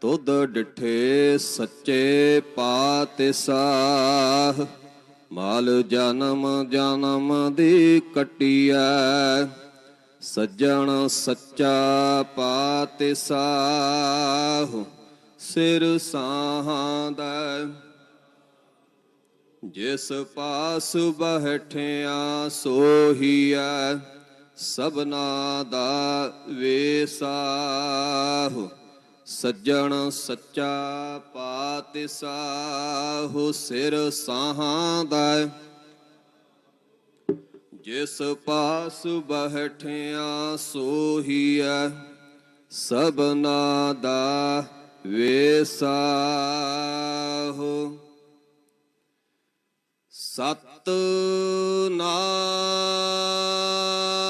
ਤੁਧ ਡਿਠੇ ਸੱਚੇ ਪਾਤਿਸਾਹ, ਮਾਲ ਜਨਮ ਜਨਮ ਦੀ ਕਟਿਆ ਸੱਜਣ ਸੱਚਾ ਪਾਤਿਸਾਹ, ਸਿਰ ਸਾਹਾਂਦਾ ਜਿਸ ਪਾਸ ਬਹਿਠਿਆ ਸੋਹੀਐ, ਸਭਨਾ ਦਾ ਵੇਸਾਹੁ। ਸੱਜਣ ਸੱਚਾ ਪਾਤਿਸਾਹੁ ਸਿਰ ਸਾਹਾਂਦਾ ਜਿਸ ਪਾਸ ਬਹਿਠਿਆ ਸੋਹੀਐ ਸਭਨਾ ਦਾ ਵੇਸਾਹੁ। ਸਤ ਨਾਮ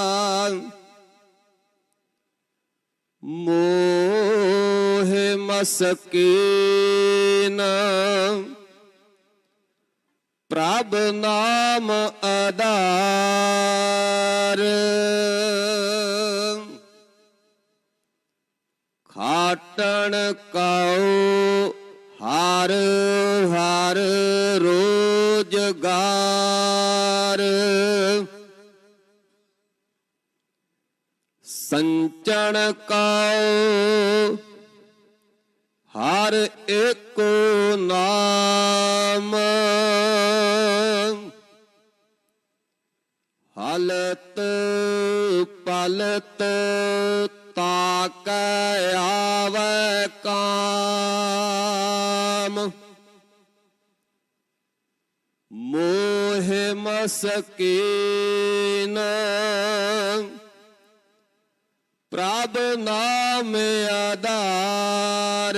ਮਸਕੀਨ। ਪ੍ਰਭ ਨਾਮ ਆਧਾਰ ਖਾਟਣ ਕਉ ਹਰ ਹਰ ਰੋਜਗਾਰ ਸੰਚਣ ਕਉ ਹਰ ਏਕੋ ਨਾਮ। ਹਲਤ ਪਲਤ ਤਾਕੈ ਆਵੈ ਕਾਮ। ਮੋਹ ਮਸਕੀਨ। ਪ੍ਰਭ ਨਾਮ ਆਧਾਰ।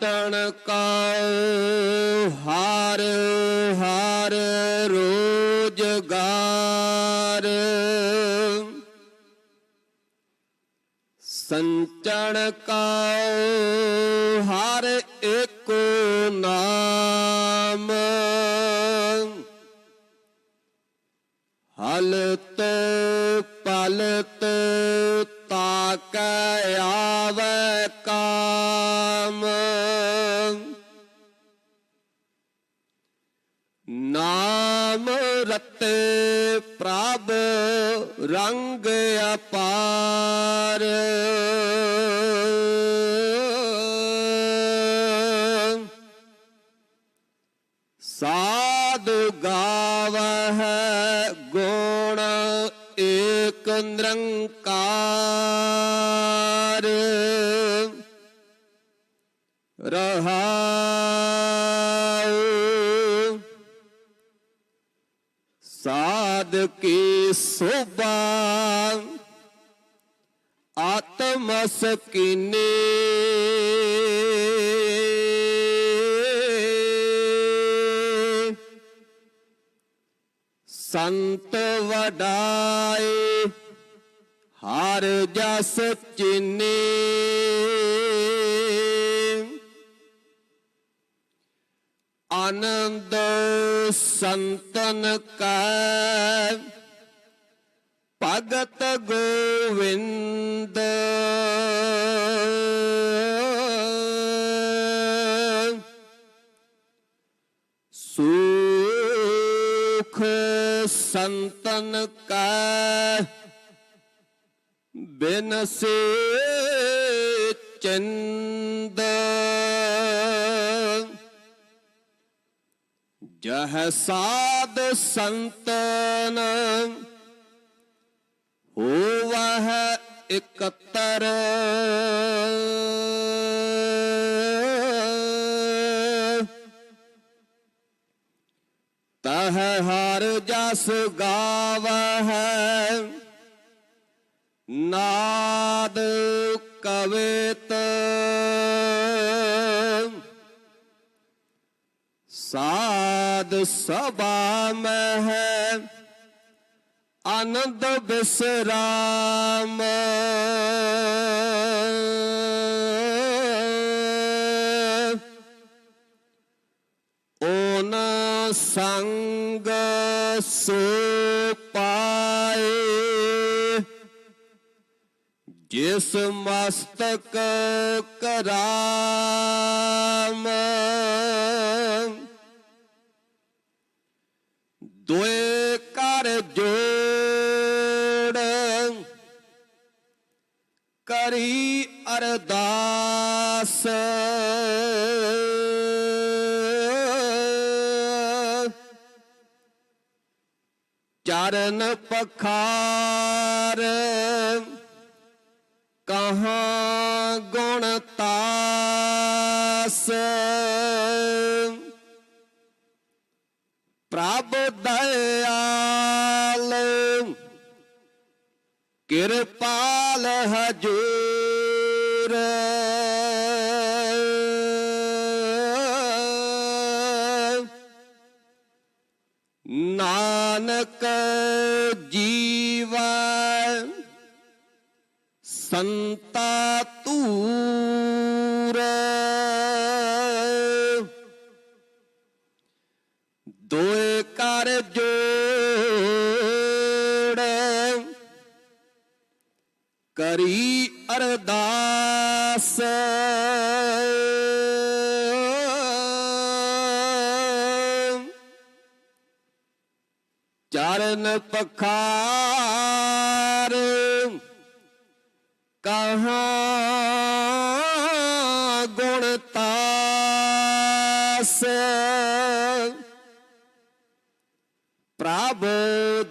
ਖਾਟਣ ਕਉ ਹਾਰ ਹਰ ਰੋਜਗਾਰ। ਸੰਚਣ ਕਉ ਹਰ ਏਕੋ ਨਾਮ। ਹਲਤ ਪਲਤ ਤਾਕੈ ਆਵੈ ਰਤੇ ਪ੍ਰਭ ਰੰਗ ਅਪਾਰ। ਸਾਧ ਗਾਵਹਿ ਗੁਣ ਏਕ ਨਿਰੰਕਾਰ। ਰਹਾਉ ਕੀ ਸੋਭਾ। ਆਤਮ ਸਕੀਨੇ। ਸੰਤ ਵਡਾਏ ਹਰ ਜਸ ਚੀਨੇ। ਸੰਤਨ ਕੈ ਭਗਤ ਗੋਵਿੰਦ। ਸੁਖ ਸੰਤਨ ਕੈ ਬਿਨਸੇ ਚੰਦ। ਜਹ ਸਾਧ ਸੰਤਨ ਹੋਵਹ ਇਕਤਰ। ਤਹ ਹਰ ਜਸ ਗਾਵਹਿ ਨਾਦ ਸਾ ਸਾਧ ਸਭਾ ਮਹਿ ਆਨੰਦ ਬਿਸਰਾਮ। ਓਨ ਸੰਗ ਸੋ ਪਾਏ ਜਿਸ ਮਸਤਕ ਕਰਾਮ। ਦੋਏ ਕਰ ਜੋੜ। ਕਰੀ ਅਰਦਾਸ। ਚਰਨ ਪਖਾਰ। ਕਹਾਂ ਗੁਣ ਹਜੂਰ ਨਾਨਕ ਜੀਵਾ ਸੰਤਾ ਤੂਰ ਦੋਏ ਕਰ ਜੋੜ ਕਰੀ ਚਰਨ ਪਖਾਰ। ਕਹਾ ਗੁਣ ਤਾਸ। ਪ੍ਰਭ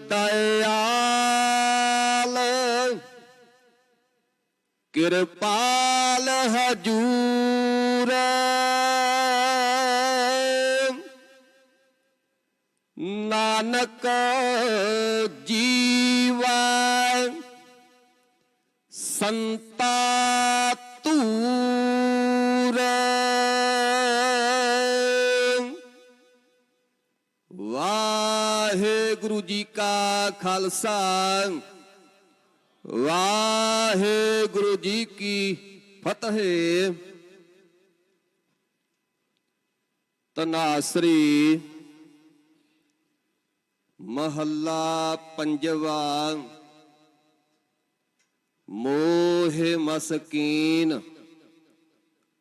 ਦਇਆਲ ਕਿਰਪਾਲ ਹਜੂਰ। ਨਾਨਕ ਜੀਵੈ। ਸੰਤਾ ਤੂਰ ਵਾਹਿਗੁਰੂ ਜੀ ਕਾ ਖਾਲਸਾ। ਵਾਹਿਗੁਰੂ ਜੀ ਕੀ ਫਤਿਹ। ਤਨਾਸਰੀ ਮਹੱਲਾ ਪੰਜਵਾ, ਮੋਹ ਮਸਕੀਨ,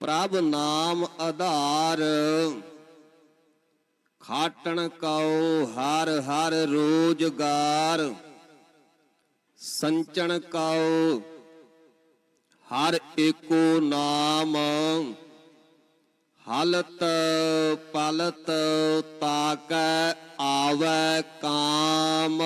ਪ੍ਰਭ ਨਾਮ ਆਧਾਰ। ਖਾਟਣ ਕਉ ਹਰ ਹਰ ਰੋਜਗਾਰ, ਸੰਚਣ ਕਉ ਹਰ ਏਕੋ ਨਾਮ। ਹਲਤ ਪਲਤ ਤਾਕੈ ਆਵੈ ਕਾਮ।